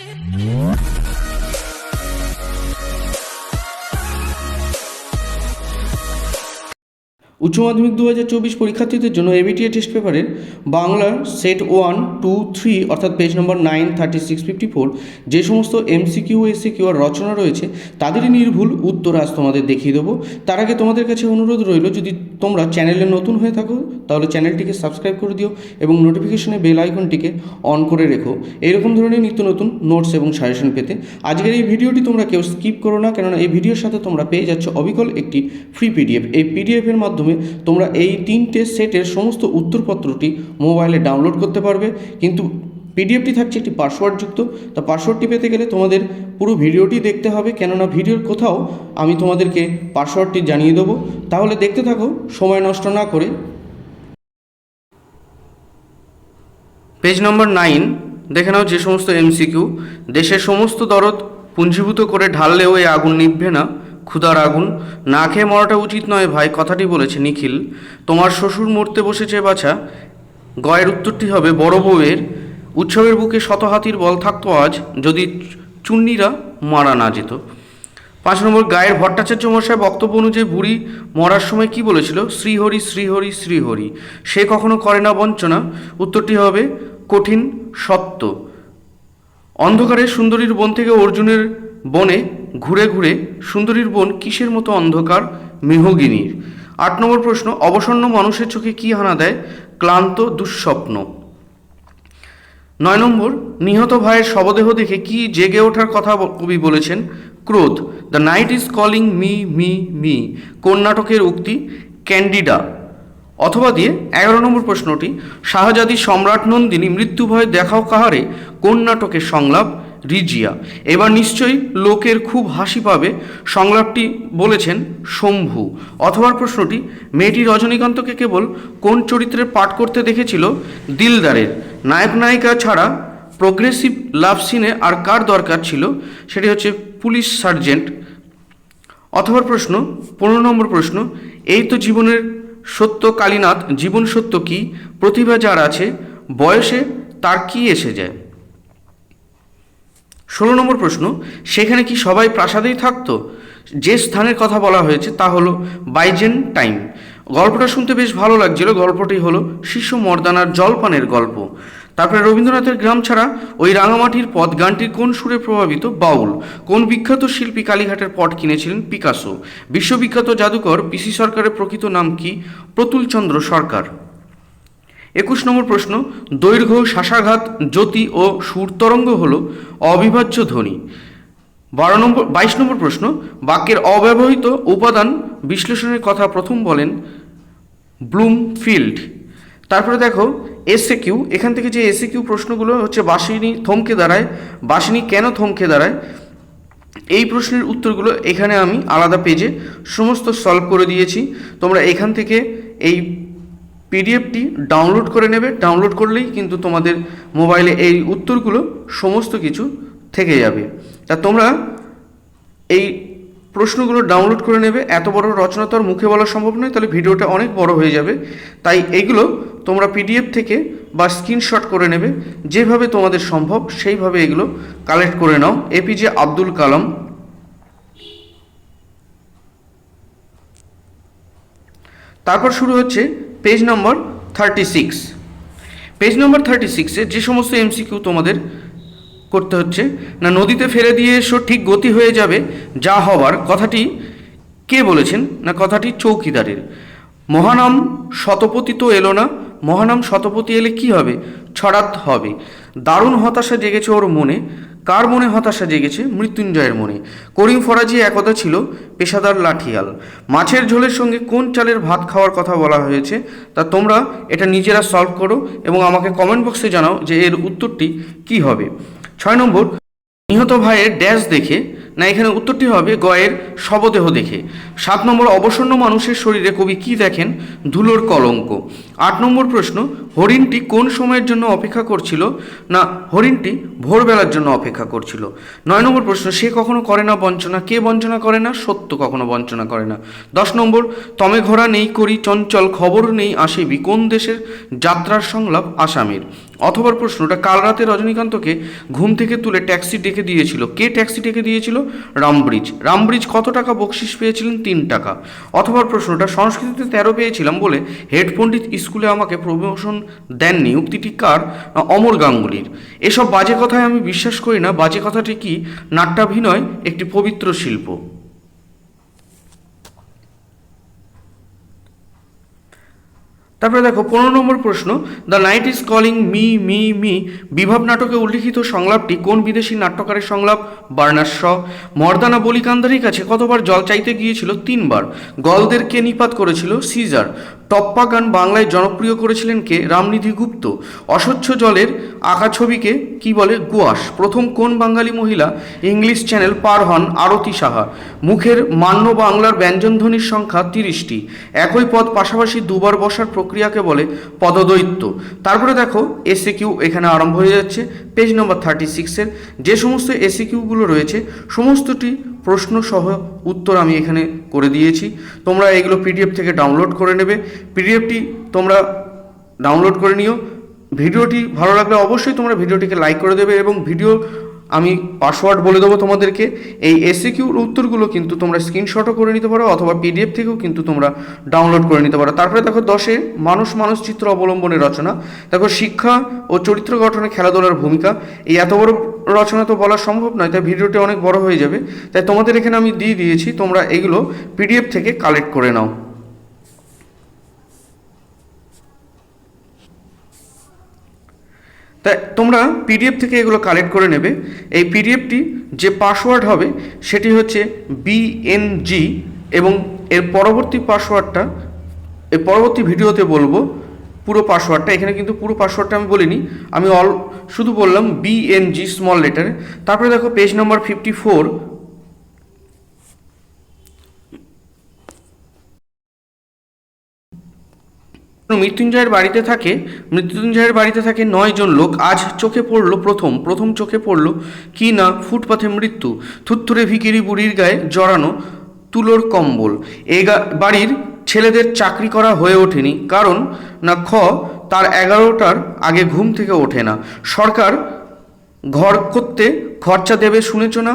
it. উচ্চ মাধ্যমিক দু হাজার চব্বিশ পরীক্ষার্থীদের জন্য এবিটিএ টেস্ট পেপারের বাংলার সেট ওয়ান টু থ্রি অর্থাৎ page number nine thirty six fifty four যে সমস্ত এমসিকিউ এসিকিউ আর রচনা রয়েছে, তাদেরই নির্ভুল উত্তর আজ তোমাদের দেখিয়ে দেবো। তার আগে তোমাদের কাছে অনুরোধ রইল, যদি তোমরা চ্যানেলে নতুন হয়ে থাকো, তাহলে চ্যানেলটিকে সাবস্ক্রাইব করে দিও এবং নোটিফিকেশনে বেল আইকনটিকে অন করে রেখো। এরকম ধরনের নিত্য নতুন নোটস এবং সাজেশন পেতে আজকের এই ভিডিওটি তোমরা কেউ স্কিপ করো না, কেননা এই ভিডিওর সাথে তোমরা পেয়ে যাচ্ছ অবিকল একটি ফ্রি পিডিএফ এই পিডিএফের মাধ্যমে তোমরা এই তিনটে সেটের সমস্ত উত্তরপত্রটি মোবাইলে ডাউনলোড করতে পারবে। কিন্তু পিডিএফটি থাকছে একটি পাসওয়ার্ডযুক্ত। তা পাসওয়ার্ডটি পেতে গেলে তোমাদের পুরো ভিডিওটি দেখতে হবে, কেননা ভিডিওর কোথাও আমি তোমাদেরকে পাসওয়ার্ডটি জানিয়ে দেবো। তাহলে দেখতে থাকো, সময় নষ্ট না করে। পেজ নম্বর নাইন, দেখে নাও যে সমস্ত এমসিকিউ। দেশের সমস্ত দরদ পুঞ্জীভূত করে ঢাললেও এই আগুন নিভবে না। ক্ষুধার আগুন। না খেয়ে মরাটা উচিত নয় ভাই, কথাটি বলেছে নিখিল। তোমার শ্বশুর মরতে বসেছে, বাছা। গয়ের উত্তরটি হবে, বড় বউয়ের। উৎসবের বুকে শত হাতির বল থাকতো আজ, যদি চুন্নিরা মারা না যেত। পাঁচ নম্বর, গায়ের ভট্টাচার্য মশাই বক্তব্য অনুযায়ী বুড়ি মরার সময় কি বলেছিল? শ্রীহরি শ্রীহরি শ্রীহরি। সে কখনো করে না বঞ্চনা। উত্তরটি হবে, কঠিন সত্য। অন্ধকারে সুন্দরীর বন থেকে অর্জুনের বনে ঘুরে ঘুরে সুন্দরীর বন কিসের মতো অন্ধকার, মেহগিনীর? আট নম্বর প্রশ্ন, অবসন্ন মানুষের চোখে কি হানা দেয়? ক্লান্ত, দুঃস্বপ্ন। নয় নম্বর, নিহত ভাইয়ের শবদেহ দেখে কি জেগে ওঠার কথা কবি বলেছেন? ক্রোধ। The night is calling me me me. কোন নাটকের উক্তি? ক্যান্ডিডা। অথবা দিয়ে এগারো নম্বর প্রশ্নটি, শাহজাদি সম্রাট নন্দিনী মৃত্যু ভয় দেখাও কাহারে? কোন নাটকের সংলাপ? রিজিয়া। এবার নিশ্চয়ই লোকের খুব হাসি পাবে, সংলাপটি বলেছেন শম্ভু। অথবা প্রশ্নটি, মেয়েটি রজনীকান্তকে কেবল কোন চরিত্রে পাঠ করতে দেখেছিল? দিলদারের। নায়ক নায়িকা ছাড়া প্রোগ্রেসিভ লাভ সিনে আর কার দরকার ছিল? সেটি হচ্ছে পুলিশ সার্জেন্ট অথবা প্রশ্ন, পনেরো নম্বর প্রশ্ন, এই তো জীবনের সত্য কালীনাথ, জীবন সত্য কি? প্রতিভা যার আছে, বয়সে তার কি এসে যায়? ষোলো নম্বর প্রশ্ন, সেখানে কি সবাই প্রাসাদেই থাকতো? যে স্থানের কথা বলা হয়েছে তা হলো বাইজেন টাইম। গল্পটা শুনতে বেশ ভালো লাগছিল, গল্পটি হলো শিশু মর্দানার জলপানের গল্প। তারপরে রবীন্দ্রনাথের গ্রাম ছাড়া ওই রাঙামাটির পথ গানটির কোন সুরে প্রভাবিত? বাউল। কোন বিখ্যাত শিল্পী কালীঘাটের পট কিনেছিলেন? পিকাসো। বিশ্ববিখ্যাত জাদুকর, পিসি সরকারের প্রকৃত নাম কি? প্রতুলচন্দ্র সরকার। একুশ নম্বর প্রশ্ন, দৈর্ঘ্য শ্বাসাঘাত জ্যোতি ও সুরতরঙ্গ হল অবিভাজ্য ধ্বনি। বারো নম্বর, বাইশ নম্বর প্রশ্ন, বাক্যের অব্যবহৃত উপাদান বিশ্লেষণের কথা প্রথম বলেন ব্লুমফিল্ড। তারপরে দেখো এসএ কিউ এখান থেকে যে এসএ কিউ প্রশ্নগুলো হচ্ছে বাসিনী থমকে দাঁড়ায়, বাসিনী কেন থমকে দাঁড়ায়, এই প্রশ্নের উত্তরগুলো এখানে আমি আলাদা পেজে সমস্ত সলভ করে দিয়েছি। তোমরা এখান থেকে এই পিডিএফটি ডাউনলোড করে নেবে। ডাউনলোড করলেই কিন্তু তোমাদের মোবাইলে এই উত্তরগুলো সমস্ত কিছু থেকে যাবে। তা তোমরা এই প্রশ্নগুলো ডাউনলোড করে নেবে। এত বড় রচনা তো আর মুখে বলা সম্ভব নয়, তাহলে ভিডিওটা অনেক বড় হয়ে যাবে। তাই এইগুলো তোমরা পিডিএফ থেকে বা স্ক্রিনশট করে নেবে। যেভাবে তোমাদের সম্ভব সেইভাবে এগুলো কালেক্ট করে নাও। এপিজে আব্দুল কালাম তারপর শুরু হচ্ছে page number thirty six page number thirty সিক্সে যে সমস্ত এমসিকিউ তোমাদের করতে হচ্ছে, না নদীতে ফেলে দিয়ে এসো, ঠিক গতি হয়ে যাবে, যা হবার কথাটি কে বলেছেন, না কথাটি চৌকিদারের? মহানাম শতপতি তো এলো না, মহানাম শতপতি এলে কি হবে? ছড়াত হবে। দারুণ হতাশা জেগেছে ওর মনে কার মনে হতাশা জেগেছে? মৃত্যুঞ্জয়ের মনে। করিম ফরাজি একদা ছিল পেশাদার লাঠিয়াল। মাছের ঝোলের সঙ্গে কোন চালের ভাত খাওয়ার কথা বলা হয়েছে, তা তোমরা এটা নিজেরা সলভ করো এবং আমাকে কমেন্ট বক্সে জানাও যে এর উত্তরটি কি হবে। ছয় নম্বর নিহত ভাইয়ের ড্যাশ দেখে, না এখানে উত্তরটি হবে গয়ের শবদেহ দেখে। সাত নম্বর অবসন্ন মানুষের শরীরে কবি কি দেখেন? ধুলোর কলঙ্ক। আট নম্বর প্রশ্ন, হরিণটি কোন সময়ের জন্য অপেক্ষা করছিল? না, হরিণটি ভোরবেলার জন্য অপেক্ষা করছিল। নয় নম্বর প্রশ্ন, সে কখনো করে না বঞ্চনা? কে বঞ্চনা করে না? সত্য কখনো বঞ্চনা করে না। দশ নম্বর, তমে ঘোড়া নেই করি, চঞ্চল খবর নেই আসিবি। কোন দেশের যাত্রার সংলাপ আসামের? অথবা প্রশ্নটা, কাল রাতে রজনীকান্তকে ঘুম থেকে তুলে ট্যাক্সি ডেকে দিয়েছিল। কে ট্যাক্সি ডেকে দিয়েছিল? রামব্রিজ। রামব্রিজ কত টাকা বকশিস পেয়েছিলেন? তিন টাকা। অথবা প্রশ্নটা, সংস্কৃতিতে তেরো পেয়েছিলাম বলে হেড পণ্ডিত স্কুলে আমাকে প্রমোশন দেননি। উক্তিটি কার? না অমর গাঙ্গুলির। এসব বাজে কথায় আমি বিশ্বাস করি না। বাজে কথাটি কি? নাট্যাভিনয়, একটি পবিত্র শিল্প। তারপরে দেখো, পনেরো নম্বর প্রশ্ন the night is calling me me me Bibhab নাটকে উল্লিখিত সংলাপটি কোন বিদেশি নাট্যকারের সংলাপ? বার্নার শ। মর্দানা বলিকান্দারির কাছে কতবার জল চাইতে গিয়েছিল? তিনবার। গলদেরকে নিপাত করেছিল? সিজার। টপ্পা গান বাংলায় জনপ্রিয় করেছিলেন কে? রামনিধি গুপ্ত। অস্বচ্ছ জলের আঁকা ছবিকে কি বলে? গুয়াশ প্রথম কোন বাঙালি মহিলা ইংলিশ চ্যানেল পার হন? আরতি সাহা। মুখের মান্য বাংলার ব্যঞ্জনধ্বনির সংখ্যা তিরিশটি। একই পদ পাশাপাশি দুবার বসার প্রক্রিয়াকে বলে পদদৈত্য তারপরে দেখো এসে কিউ এখানে আরম্ভ হয়ে যাচ্ছে পেজ নম্বর থার্টি সিক্সের যে সমস্ত এসি কিউগুলো রয়েছে, সমস্তটি প্রশ্ন সহ উত্তর আমি এখানে করে দিয়েছি। তোমরা এগুলো পিডিএফ থেকে ডাউনলোড করে নেবে। পিডিএফটি তোমরা ডাউনলোড করে নিও। ভিডিওটি ভালো লাগলে অবশ্যই তোমরা ভিডিওটিকে লাইক করে দেবে এবং ভিডিও আমি পাসওয়ার্ড বলে দেবো তোমাদেরকে। এই এসি কিউর উত্তরগুলো কিন্তু তোমরা স্ক্রিনশটও করে নিতে পারো অথবা পিডিএফ থেকেও কিন্তু তোমরা ডাউনলোড করে নিতে পারো। তারপরে দেখো দশে, মানুষ মানুষ চিত্র অবলম্বনের রচনা। দেখো শিক্ষা ও চরিত্র গঠনে খেলাধুলার ভূমিকা। এই এত বড় রচনা তো বলা সম্ভব নয়, তাই ভিডিওটি অনেক বড় হয়ে যাবে। তাই তোমাদের এখানে আমি দিয়ে দিয়েছি, তোমরা এগুলো পিডিএফ থেকে কালেক্ট করে নাও। তাই তোমরা পিডিএফ থেকে এগুলো কালেক্ট করে নেবে। এই পিডিএফটি যে পাসওয়ার্ড হবে, সেটি হচ্ছে বিএনজি এবং এর পরবর্তী পাসওয়ার্ডটা এর পরবর্তী ভিডিওতে বলব পুরো পাসওয়ার্ডটা এখানে কিন্তু পুরো পাসওয়ার্ডটা আমি বলিনি, আমি অল শুধু বললাম বিএনজি স্মল লেটার তারপরে দেখো পেজ নম্বর ফিফটি ফোর মৃত্যুঞ্জয়ের বাড়িতে থাকে? মৃত্যুঞ্জয়ের বাড়িতে থাকে নয় জন লোক। আজ চোখে পড়ল প্রথম। প্রথম চোখে পড়ল কি না ফুটপাথে মৃত্যু? থুত্থুরে ভিকিরি বুড়ির গায়ে জড়ানো তুলোর কম্বল। এ বাড়ির ছেলেদের চাকরি করা হয়ে ওঠেনি। কারণ না, খ, তার এগারোটার আগে ঘুম থেকে ওঠে না। সরকার ঘর করতে খরচা দেবে শুনেছ না?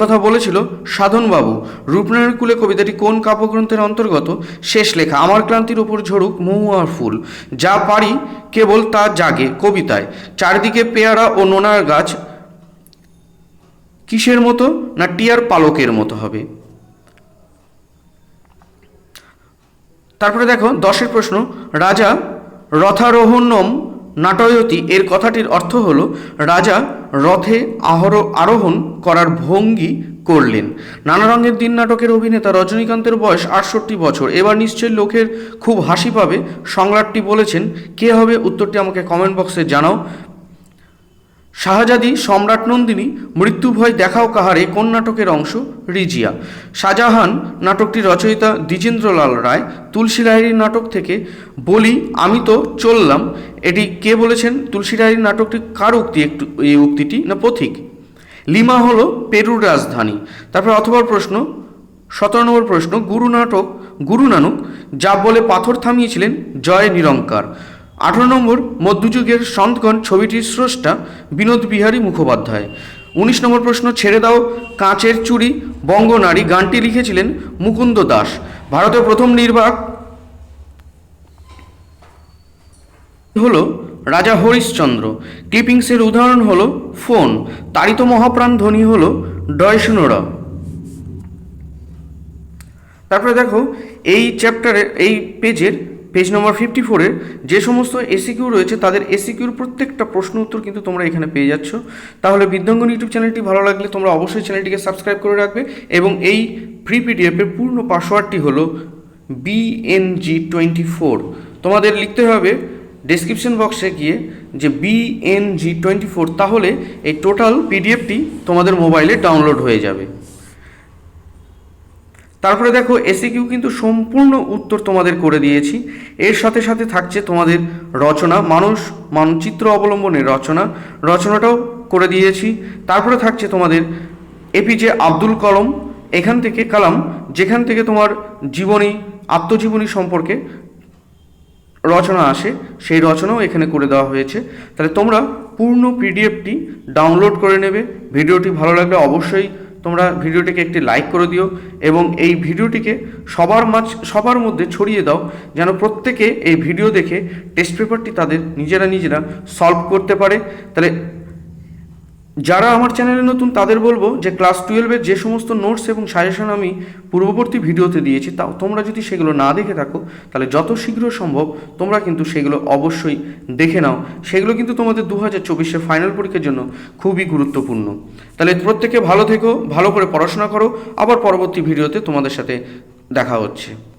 কথা বলেছিল সাধনবাবু। রূপনারায়ণ কুলে কবিতাটি কোন কাব্যগ্রন্থের অন্তর্গত? শেষ লেখা, আমার ক্লান্তির ওপর ঝরুক মহুয়ার ফুল। যা পারি কেবল তা জাগে। কবিতায়, চারিদিকে পেয়ারা ও নোনার গাছ কিসের মতো না টিয়ার পালকের মতো হবে? তারপরে দেখো, দশের প্রশ্ন, রাজা রথারোহণম নাটয়তি এর কথাটির অর্থ হল, রাজা রথে আহর আরোহণ করার ভঙ্গি করলেন। নানা রঙের দিন নাটকের অভিনেতা রজনীকান্তের বয়স আটষট্টি বছর। এবার নিশ্চয়ই লোকের খুব হাসি পাবে। সংলাপটি বলেছেন, কে হবে? উত্তরটি আমাকে কমেন্ট বক্সে জানাও। শাহজাদি, সম্রাট নন্দিনী মৃত্যু ভয় দেখাও কাহারে কোন নাটকের অংশ? রিজিয়া। শাহজাহান নাটকটি রচয়িতা দ্বিজেন্দ্রলাল রায় তুলসী রায়ের নাটক থেকে বলি, আমি তো চললাম। এটি কে বলেছেন? তুলসী রায়ের নাটকটি কার উক্তি একটু, এই উক্তিটি না পথিক? লিমা হলো পেরুর রাজধানী। তারপর অথবা প্রশ্ন, সতেরো নম্বর প্রশ্ন, গুরু নাটক, গুরু নানক, যা বলে পাথর থামিয়েছিলেন, জয় নিরঙ্কার। আঠারো নম্বর মধ্যযুগের সন্তগণ ছবিটির স্রষ্টা বিনোদ বিহারী মুখোপাধ্যায়। উনিশ নম্বর প্রশ্ন ছেড়ে দাও, কাঁচের চুড়ি বঙ্গনারী গানটি লিখেছিলেন মুকুন্দ দাস। ভারতের প্রথম নির্বাক হলো রাজা হরিশ্চন্দ্র। ক্লিপিংসের উদাহরণ হলো ফোন তারিত মহাপ্রাণ ধ্বনি হলো ডয়সনোরা তারপরে দেখো, এই চ্যাপ্টারের এই পেজের পেজ নম্বর ফিফটি ফোরের যে সমস্ত এসিকিউ রয়েছে, তাদের এসিকিউর প্রত্যেকটা প্রশ্ন উত্তর কিন্তু তোমরা এখানে পেয়ে যাচ্ছ। তাহলে বিদ্যাঙ্গন ইউটিউব চ্যানেলটি ভালো লাগলে তোমরা অবশ্যই চ্যানেলটিকে সাবস্ক্রাইব করে রাখবে এবং এই ফ্রি পিডিএফের পূর্ণ পাসওয়ার্ডটি হলো বিএনজি টোয়েন্টি ফোর তোমাদের লিখতে হবে ডেসক্রিপশন বক্সে গিয়ে যে বিএনজি টোয়েন্টি ফোর তাহলে এই টোটাল পিডিএফটি তোমাদের মোবাইলে ডাউনলোড হয়ে যাবে। তারপরে দেখো এসি কিউ কিন্তু সম্পূর্ণ উত্তর তোমাদের করে দিয়েছি। এর সাথে সাথে থাকছে তোমাদের রচনা, মানুষ, মানচিত্র অবলম্বনে রচনা। রচনাটাও করে দিয়েছি। তারপরে থাকছে তোমাদের এপিজে আব্দুল কলম, এখান থেকে কালাম, যেখান থেকে তোমার জীবনী, আত্মজীবনী সম্পর্কে রচনা আসে, সেই রচনাও এখানে করে দেওয়া হয়েছে। তাহলে তোমরা পূর্ণ পিডিএফটি ডাউনলোড করে নেবে। ভিডিওটি ভালো লাগলে অবশ্যই তোমরা ভিডিওটিকে একটি লাইক করে দিও এবং এই ভিডিওটিকে সবার মাঝ, সবার মধ্যে ছড়িয়ে দাও যেন প্রত্যেকে এই ভিডিও দেখে টেস্ট পেপারটি তাদের নিজেরা নিজেরা সলভ করতে পারে। তাহলে যারা আমার চ্যানেলে নতুন, তাদের বলব যে ক্লাস টুয়েলভের যে সমস্ত নোটস এবং সাজেশন আমি পূর্ববর্তী ভিডিওতে দিয়েছি, তা তোমরা যদি সেগুলো না দেখে থাকো, তাহলে যত শীঘ্র সম্ভব তোমরা কিন্তু সেগুলো অবশ্যই দেখে নাও। সেগুলো কিন্তু তোমাদের দু হাজার চব্বিশের ফাইনাল পরীক্ষার জন্য খুবই গুরুত্বপূর্ণ। তাহলে প্রত্যেকে ভালো থেকো, ভালো করে পড়াশোনা করো, আবার পরবর্তী ভিডিওতে তোমাদের সাথে দেখা হচ্ছে।